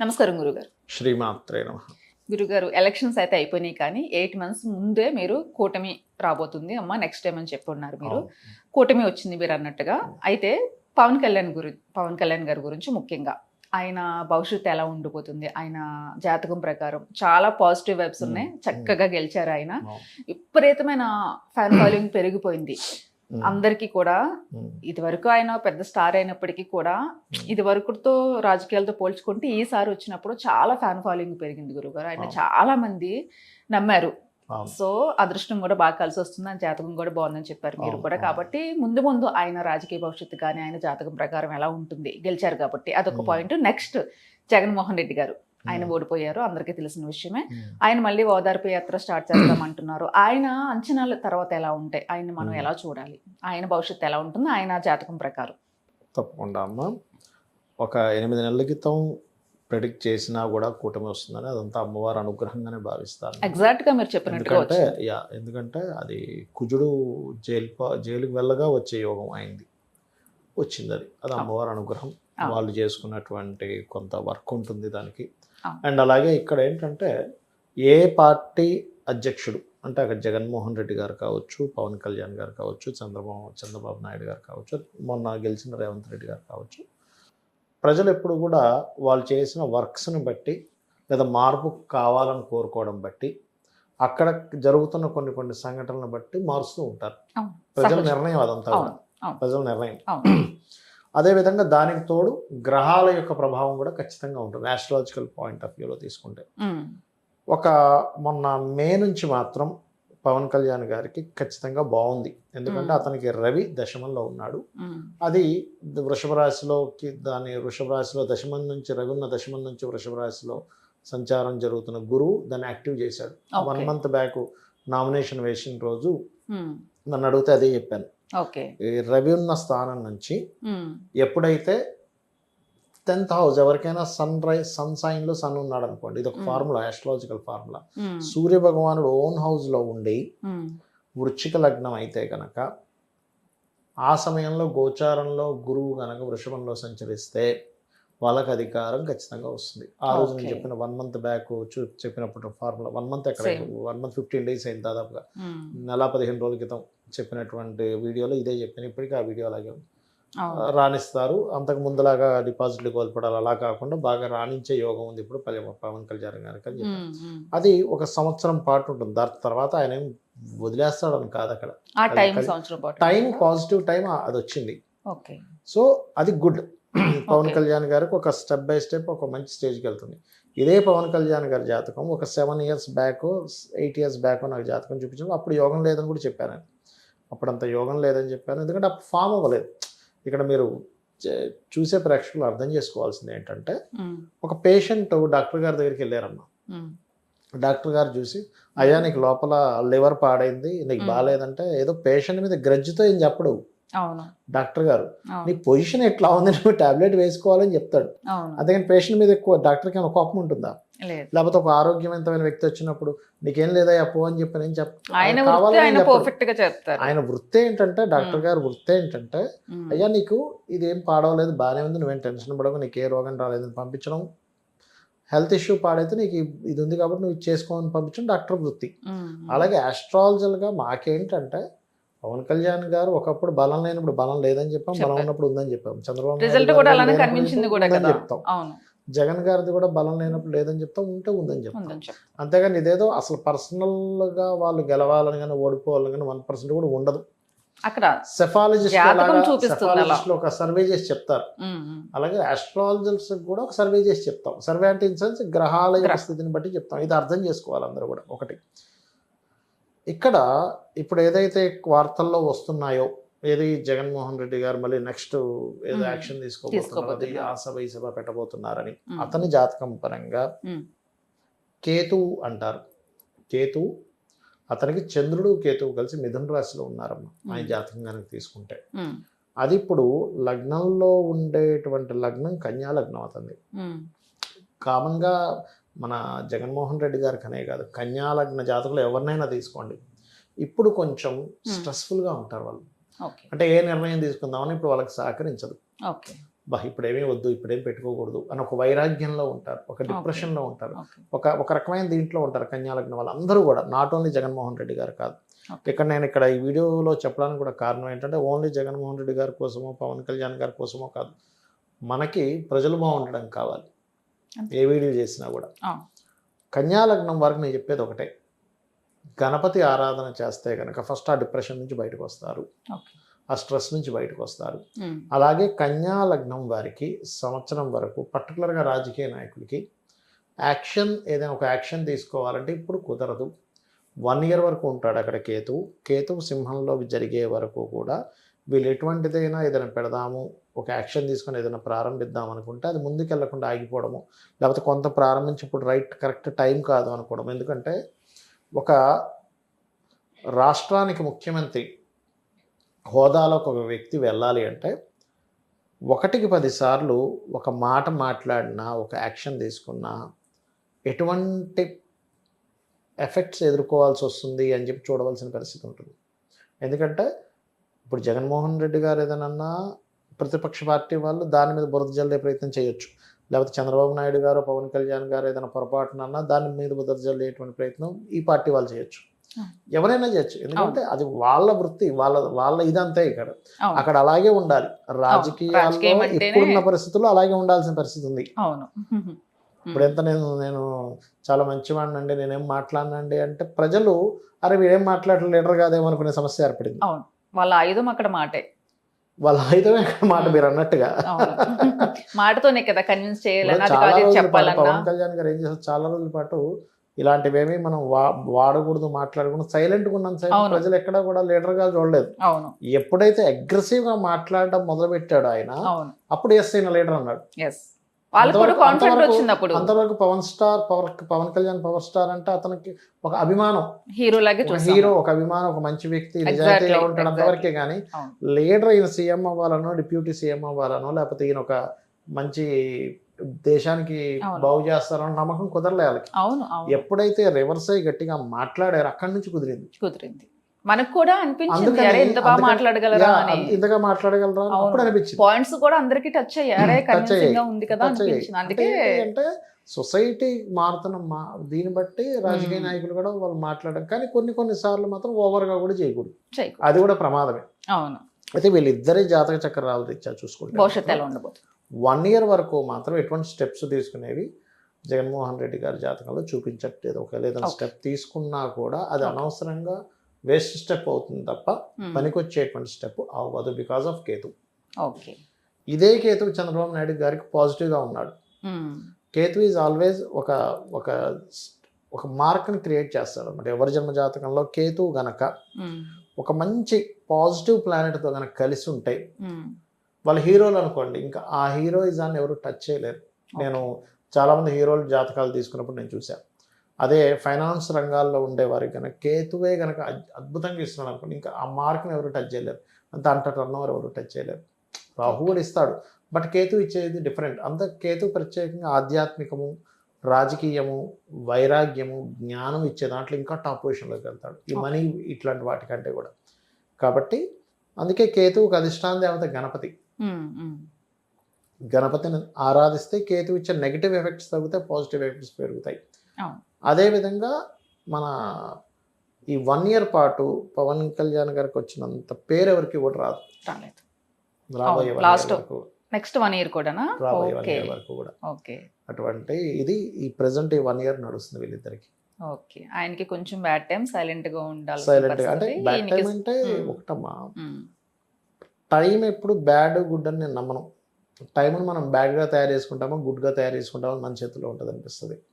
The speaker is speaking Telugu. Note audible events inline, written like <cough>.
నమస్కారం గురుగారు. శ్రీమాత్రే నమ. గురుగారు ఎలక్షన్స్ అయితే అయిపోయినాయి కానీ ఎయిట్ మంత్స్ ముందే మీరు కూటమి రాబోతుంది. అమ్మ నెక్స్ట్ టైం అని చెప్పి ఉన్నారు మీరు కూటమి వచ్చింది మీరు అన్నట్టుగా. అయితే పవన్ కళ్యాణ్ గురి పవన్ కళ్యాణ్ గారి గురించి ముఖ్యంగా. ఆయన భవిష్యత్తు ఎలా ఉండిపోతుంది? ఆయన జాతకం ప్రకారం చాలా పాజిటివ్ వైబ్స్ ఉన్నాయి. చక్కగా గెలిచారు ఆయన. విపరీతమైన ఫ్యాన్ ఫాలోయింగ్ పెరిగిపోయింది. అందరికీ కూడా ఇది వరకు ఆయన పెద్ద స్టార్ అయినప్పటికీ కూడా ఇది వరకుతో రాజకీయాలతో పోల్చుకుంటే ఈసారి వచ్చినప్పుడు చాలా ఫ్యాన్ ఫాలోయింగ్ పెరిగింది గురుగారు ఆయన. చాలా మంది నమ్మారు. సో అదృష్టం కూడా బాగా కలిసి వస్తుంది. ఆయన జాతకం కూడా బాగుందని చెప్పారు మీరు కూడా. కాబట్టి ముందు ముందు ఆయన రాజకీయ భవిష్యత్తు కానీ ఆయన జాతకం ప్రకారం ఎలా ఉంటుంది గెలిచారు కాబట్టి అదొక. పాయింట్. నెక్స్ట్ జగన్మోహన్ రెడ్డి గారు. ఆయన ఓడిపోయారు అందరికీ తెలిసిన విషయమే. Hmm. ఆయన మళ్ళీ ఓదార్పు యాత్ర స్టార్ట్ చేద్దామంటున్నారు ఆయన అంచనాల తర్వాత ఎలా ఉంటాయి ఆయన మనం Hmm. ఎలా చూడాలి? ఆయన భవిష్యత్తు ఎలా ఉంటుంది ఆయన జాతకం ప్రకారం. తప్పకుండా అమ్మ. ఒక ఎనిమిది నెలల క్రితం ప్రెడిక్ట్ చేసినా కూడా కూటమి వస్తుందని అదంతా అమ్మవారి అనుగ్రహంగానే భావిస్తాను. ఎగ్జాక్ట్గా మీరు వచ్చింది. యా ఎందుకంటే అది కుజుడు జైలు జైలుకి వెళ్ళగా వచ్చే యోగం అయింది. వచ్చింది అది. అది అమ్మవారి అనుగ్రహం. వాళ్ళు చేసుకున్నటువంటి కొంత వర్క్ ఉంటుంది దానికి. అండ్ అలాగే ఇక్కడ ఏంటంటే ఏ పార్టీ అధ్యక్షుడు అంటే అక్కడ జగన్మోహన్ రెడ్డి గారు కావచ్చు పవన్ కళ్యాణ్ గారు కావచ్చు చంద్రబాబు చంద్రబాబు నాయుడు గారు కావచ్చు మొన్న గెలిచిన రేవంత్ రెడ్డి గారు కావచ్చు ప్రజలు ఎప్పుడు కూడా వాళ్ళు చేసిన వర్క్స్ని బట్టి లేదా మార్పు కావాలని కోరుకోవడం బట్టి అక్కడ జరుగుతున్న కొన్ని కొన్ని సంఘటనలను బట్టి మారుస్తూ ఉంటారు. ప్రజల. నిర్ణయం అదంతా. ప్రజల నిర్ణయం. అదేవిధంగా దానికి తోడు గ్రహాల యొక్క ప్రభావం కూడా ఖచ్చితంగా ఉంటుంది. ఆస్ట్రాలజికల్ పాయింట్ ఆఫ్ వ్యూలో తీసుకుంటే. ఒక మొన్న మే నుంచి మాత్రం పవన్ కళ్యాణ్ గారికి ఖచ్చితంగా బాగుంది. ఎందుకంటే. అతనికి రవి దశమంలో ఉన్నాడు. అది వృషభ రాశిలోకి దాని వృషభ రాశిలో దశమం నుంచి రవి ఉన్న దశమం నుంచి వృషభ రాశిలో సంచారం జరుగుతున్న గురువు దాన్ని యాక్టివ్ చేశాడు. వన్ మంత్ బ్యాక్ నామినేషన్ వేసిన రోజు నన్ను అడిగితే అదే చెప్పాను. రవి ఉన్న స్థానం నుంచి ఎప్పుడైతే టెన్త్ హౌస్ ఎవరికైనా సన్ రైజ్ సన్ సైన్లో సన్ ఉన్నాడు అనుకోండి ఇది ఒక. Formula astrological formula. సూర్య భగవానుడు ఓన్ హౌస్లో ఉండి ఉమ్, వృచ్చిక లగ్నం అయితే కనుక ఆ సమయంలో గోచారంలో గురువు కనుక వృషభంలో సంచరిస్తే వాళ్ళకి అధికారం ఖచ్చితంగా వస్తుంది. ఆ రోజు నేను. చెప్పిన వన్ మంత్ బ్యాక్ చూ చెప్పినప్పుడు ఫార్ములా వన్ మంత్ ఎక్కడ. వన్ మంత్ ఫిఫ్టీన్ డేస్ అయింది దాదాపుగా. ఉమ్, నెల పదిహేను రోజుల క్రితం చెప్పినటువంటి వీడియోలో ఇదే చెప్పాను. ఇప్పటికీ ఆ వీడియో అలాగే ఉంది. రాణిస్తారు. అంతకు ముందులాగా డిపాజిట్లు కోల్పోవడాలు అలా కాకుండా బాగా రాణించే యోగం ఉంది ఇప్పుడు పవన్ కళ్యాణ్ గారికి అని ఉమ్, ఉమ్. అది ఒక సంవత్సరం పాటు ఉంటుంది. దాని తర్వాత ఆయన ఏం వదిలేస్తాడని కాదు అక్కడ. టైం పాజిటివ్ టైం అది వచ్చింది. సో అది గుడ్. పవన్. కళ్యాణ్ గారికి ఒక స్టెప్ బై స్టెప్ ఒక మంచి స్టేజ్కి వెళ్తుంది. ఇదే పవన్ కళ్యాణ్ గారి జాతకం ఒక seven years back eight years back నాకు జాతకం చూపించాను అప్పుడు యోగం లేదని కూడా చెప్పాను నేను. అప్పుడు అంత యోగం లేదని చెప్పాను ఎందుకంటే అప్పుడు ఫామ్ అవ్వలేదు. ఇక్కడ మీరు చూసే ప్రేక్షకులు అర్థం చేసుకోవాల్సింది ఏంటంటే ఒక పేషెంట్ డాక్టర్ గారి దగ్గరికి వెళ్ళారమ్మా. డాక్టర్ గారు చూసి అయ్యా నీకు లోపల లివర్ పాడైంది నీకు. బాగాలేదంటే ఏదో పేషెంట్ మీద గ్రజ్జుతో ఏం చెప్పడు. డాక్టర్ గారు నీ పొజిషన్ ఎట్లా ఉంది? నువ్వు టాబ్లెట్ వేసుకోవాలని చెప్తాడు. అందుకని పేషెంట్ మీద ఎక్కువ డాక్టర్కి ఏమైనా కోపం ఉంటుందా? లేకపోతే ఒక ఆరోగ్యవంతమైన వ్యక్తి వచ్చినప్పుడు నీకేం లేదా పో అని చెప్పి నేను చెప్ ఆయన వృత్తి ఏంటంటే డాక్టర్. గారు వృత్తి ఏంటంటే అయ్యా నీకు ఇదేం పాడవలేదు బాగానే ఉంది నువ్వేం టెన్షన్ పడకు నీకు ఏ రోగం రాలేదని పంపించడం. హెల్త్ ఇష్యూ పాడైతే నీకు ఇది ఉంది కాబట్టి నువ్వు ఇది చేసుకోమని పంపించడం డాక్టర్ వృత్తి. అలాగే ఆస్ట్రాలజల్గా మాకేంటంటే పవన్ కళ్యాణ్ గారు ఒకప్పుడు బలం లేనప్పుడు బలం లేదని చెప్పాం బలం. ఉన్నప్పుడు ఉందని చెప్పాం. చంద్రబాబు రిజల్ట్ కూడా అలానే లేనప్పుడు కనిపించింది కూడా ఉందని కదా. చెప్తాం. జగన్ గారిది కూడా బలం లేనప్పుడు లేదని చెప్తాం ఉంటే ఉందని చెప్తాం. అంతేగాని ఇదేదో అసలు పర్సనల్గా వాళ్ళు గెలవాలని కానీ ఓడిపోవాలని కానీ వన్ పర్సెంట్ కూడా ఉండదు. అక్కడ సెఫాలజిస్ట్. ఒక సర్వే చేసి చెప్తారు. అలాగే ఆస్ట్రాలజర్స్ కూడా ఒక సర్వే చేసి చెప్తాం. సర్వే అంటే ఇన్ సెన్స్ గ్రహాల స్థితిని బట్టి చెప్తాం. ఇది అర్థం చేసుకోవాలి అందరూ కూడా. ఒకటి. ఇక్కడ ఇప్పుడు ఏదైతే వార్తల్లో వస్తున్నాయో ఏది జగన్మోహన్ రెడ్డి గారు మళ్ళీ నెక్స్ట్ ఏదో. యాక్షన్ తీసుకోబోతున్నారు. ఆ సభ ఈ సభ పెట్టబోతున్నారని అతని జాతకం పరంగా కేతు అంటారు. కేతు అతనికి చంద్రుడు కేతువు కలిసి మిథున రాశిలో ఉన్నారమ్మ ఆయన. జాతకం కనుక తీసుకుంటే అది ఇప్పుడు లగ్నంలో ఉండేటువంటి లగ్నం కన్యా లగ్నం ఉమ్, కామన్గా మన జగన్మోహన్ రెడ్డి గారికి అనే కాదు కన్యా లగ్న జాతకులు ఎవరినైనా తీసుకోండి. ఇప్పుడు కొంచెం స్ట్రెస్ఫుల్గా ఉంటారు వాళ్ళు. అంటే ఏ నిర్ణయం తీసుకుందామని ఇప్పుడు వాళ్ళకి సహకరించదు. బా ఇప్పుడేమీ వద్దు ఇప్పుడేం పెట్టుకోకూడదు అని ఒక వైరాగ్యంలో ఉంటారు ఒక డిప్రెషన్లో ఉంటారు. ఒక ఒక రకమైన దీంట్లో ఉంటారు కన్యాలగ్న వాళ్ళు. అందరూ కూడా నాట్ ఓన్లీ జగన్మోహన్ రెడ్డి గారు కాదు. ఇక్కడ నేను ఇక్కడ ఈ వీడియోలో చెప్పడానికి కూడా కారణం ఏంటంటే ఓన్లీ జగన్మోహన్ రెడ్డి గారి కోసమో పవన్ కళ్యాణ్ గారి కోసమో కాదు. మనకి ప్రజలు బాగుండడం కావాలి. ఏ వీడియో చేసినా కూడా. కన్యాలగ్నం వరకు నేను చెప్పేది ఒకటే. గణపతి ఆరాధన చేస్తే కనుక ఫస్ట్ ఆ డిప్రెషన్ నుంచి బయటకు వస్తారు. ఆ స్ట్రెస్ నుంచి బయటకు వస్తారు. అలాగే కన్యా లగ్నం వారికి సంవత్సరం వరకు పర్టికులర్గా రాజకీయ నాయకులకి యాక్షన్ ఏదైనా ఒక యాక్షన్ తీసుకోవాలంటే ఇప్పుడు కుదరదు. వన్ ఇయర్ వరకు ఉంటాడు అక్కడ కేతు కేతు సింహంలో జరిగే వరకు కూడా వీళ్ళు ఎటువంటిదైనా ఏదైనా పెడదాము ఒక యాక్షన్ తీసుకొని ఏదైనా ప్రారంభిద్దాం అనుకుంటే అది ముందుకెళ్ళకుండా ఆగిపోవడము లేకపోతే కొంత ప్రారంభించి ఇప్పుడు రైట్ కరెక్ట్ టైం కాదు అనుకోవడం ఎందుకంటే ఒక రాష్ట్రానికి ముఖ్యమంత్రి హోదాలో ఒక వ్యక్తి వెళ్ళాలి అంటే ఒకటికి పదిసార్లు ఒక మాట మాట్లాడినా ఒక యాక్షన్ తీసుకున్నా ఎటువంటి ఎఫెక్ట్స్ ఎదుర్కోవాల్సి వస్తుంది అని చెప్పి చూడవలసిన పరిస్థితి ఉంటుంది. ఎందుకంటే ఇప్పుడు జగన్మోహన్ రెడ్డి గారు ఏదైనా ప్రతిపక్ష పార్టీ వాళ్ళు దాని మీద బురద జల్లే ప్రయత్నం చేయొచ్చు. లేకపోతే చంద్రబాబు నాయుడు గారు పవన్ కళ్యాణ్ గారు ఏదైనా పొరపాటునన్నా దాని మీద బురద జల్లేటువంటి ప్రయత్నం ఈ పార్టీ వాళ్ళు చేయొచ్చు. ఎవరైనా చేయొచ్చు. ఎందుకంటే అది వాళ్ళ వృత్తి వాళ్ళ వాళ్ళ ఇదంతే ఇక్కడ. అక్కడ అలాగే ఉండాలి. రాజకీయాల్లో ఇప్పుడున్న పరిస్థితుల్లో అలాగే ఉండాల్సిన పరిస్థితి ఉంది. <laughs> ఇప్పుడు ఎంత నేను నేను చాలా మంచివాడిని అండి నేనేం మాట్లాడినండి అంటే ప్రజలు అరే వీడేం మాట్లాడలేదు లీడర్ కాదేమో అనుకునే సమస్య ఏర్పడింది. అవును. వాళ్ళ ఆయుధం అక్కడ మాటే. వాళ్ళ ఐదమే మాట మీరు అన్నట్టుగా. <laughs> మాటతోనే కదా కన్విన్స్ చేయాలన్నా పవన్ కళ్యాణ్ గారు ఏం చేస్తారు చాలా రోజుల పాటు ఇలాంటివేమీ మనం వాడకూడదు మాట్లాడకూడదు సైలెంట్గా ఉన్నాం సైలెంట్. ప్రజలు ఎక్కడా కూడా లీడర్గా చూడలేదు. ఎప్పుడైతే అగ్రెసివ్గా మాట్లాడడం మొదలు పెట్టాడు ఆయన అప్పుడు ఎస్ అయిన లీడర్ అన్నాడు. వాళ్ళకు కూడా కాన్ఫిడెంట్ వచ్చింది అప్పుడు. అంతవరకు Pawan star power Pawan Kalyan power star అంటే అతనికి ఒక అభిమానం. హీరో లాగే హీరో ఒక అభిమానం ఒక మంచి వ్యక్తి నిజాయితీగా ఉంటాడు. అంతవరకే కానీ. లీడర్ ఈయన సీఎం అవ్వాలనో డిప్యూటీ సీఎం అవ్వాలనో లేకపోతే ఈయన ఒక మంచి దేశానికి. బాగు చేస్తారనో నమ్మకం కుదరలే వాళ్ళకి. ఎప్పుడైతే రివర్స్ అయ్యి గట్టిగా మాట్లాడారు అక్కడి నుంచి కుదిరింది. కుదిరింది. మనకు కూడా అనిపించింది. అరే ఇంత బాగా మాట్లాడగలరా అని. ఇంతగా మాట్లాడగలరా. అప్పుడు అనిపించింది. పాయింట్స్ కూడా అందరికి టచ్ Touch కన్విన్సింగ్గా. ఉంది కదా. అనిపించింది. అందుకే అంటే సొసైటీ మారుతున్న మా దీన్ని బట్టి రాజకీయ Hmm. నాయకులు కూడా వాళ్ళు మాట్లాడడం. కానీ కొన్ని కొన్ని సార్లు మాత్రం ఓవర్గా కూడా చేయకూడదు. చేయకు అది కూడా ప్రమాదమే. అవును. అయితే వీళ్ళిద్దరి జాతక చక్రాలు రీత్యా చూసుకుంటే. భవిష్యత్తు ఎలా ఉండబోతుంది? వన్ ఇయర్ వరకు మాత్రం ఎటువంటి స్టెప్స్ తీసుకునేవి జగన్మోహన్ రెడ్డి గారి జాతకంలో చూపించట్లేదు. ఒకవేళ ఏదైనా. స్టెప్ తీసుకున్నా కూడా అది. అనవసరంగా వేస్ట్ స్టెప్ అవుతుంది తప్ప Hmm. పనికొచ్చేటువంటి స్టెప్ అవ్వదు బికాస్ ఆఫ్ కేతు ఓకే ఇదే కేతు చంద్రబాబు నాయుడు గారికి పాజిటివ్గా ఉన్నాడు ఉమ్. కేతు ఈజ్ ఆల్వేస్ ఒక ఒక ఒక మార్క్ని క్రియేట్ చేస్తాడు అనమాట ఎవరి జన్మ జాతకంలో కేతు గనక ఉమ్. ఒక మంచి పాజిటివ్ ప్లానెట్తో గనక కలిసి ఉంటాయి. వాళ్ళ హీరోలు అనుకోండి ఇంకా ఆ హీరోయిజాన్ని ఎవరు టచ్ చేయలేరు నేను చాలామంది హీరోల జాతకాలు తీసుకున్నప్పుడు నేను చూశాను అదే ఫైనాన్స్ రంగాల్లో ఉండేవారికి కనుక కేతువే కనుక అద్- అద్భుతంగా ఇస్తున్నాడు అనుకోండి. ఇంకా ఆ మార్క్ని ఎవరు టచ్ చేయలేరు. అంత అంట టర్న్ ఓవర్ ఎవరు టచ్ చేయలేరు. రాహు కూడా ఇస్తాడు. బట్ కేతు ఇచ్చేది డిఫరెంట్. అంత కేతు ప్రత్యేకంగా ఆధ్యాత్మికము రాజకీయము వైరాగ్యము జ్ఞానం ఇచ్చే దాంట్లో ఇంకా టాప్ పొజిషన్లోకి వెళ్తాడు. ఈ మనీ ఇట్లాంటి వాటికంటే కూడా. కాబట్టి అందుకే కేతువుకు అధిష్టాన దేవత గణపతి. గణపతిని ఆరాధిస్తే కేతు ఇచ్చే నెగిటివ్ ఎఫెక్ట్స్ తగ్గుతాయి పాజిటివ్ ఎఫెక్ట్స్ పెరుగుతాయి. అదేవిధంగా మన ఈ వన్ ఇయర్ పాటు పవన్ కళ్యాణ్ గారికి వచ్చినంత పేరు ఎవరికి కూడా రాదు. రాలేదు. రాబోయే వరకు. నెక్స్ట్ వన్ ఇయర్ కూడానా? రాబోయే వన్ ఇయర్ వరకు కూడా. ఓకే. అటువంటి ఇది ఈ ప్రెసెంట్ ఈ వన్ ఇయర్ నడుస్తుంది వీళ్ళిద్దరికి. ఓకే. ఆయనకి కొంచెం బ్యాడ్ టైం సైలెంట్గా ఉండాలి సైలెంట్గా అంటే బ్యాడ్ టైం అంటే. ఒకటమ్మా. టైం ఎప్పుడు బ్యాడ్ గుడ్ అని నేను నమ్మను. టైంను మనం బ్యాడ్గా తయారు చేసుకుంటామో గుడ్గా తయారు చేసుకుంటామో మన చేతిలో ఉంటుంది అనిపిస్తుంది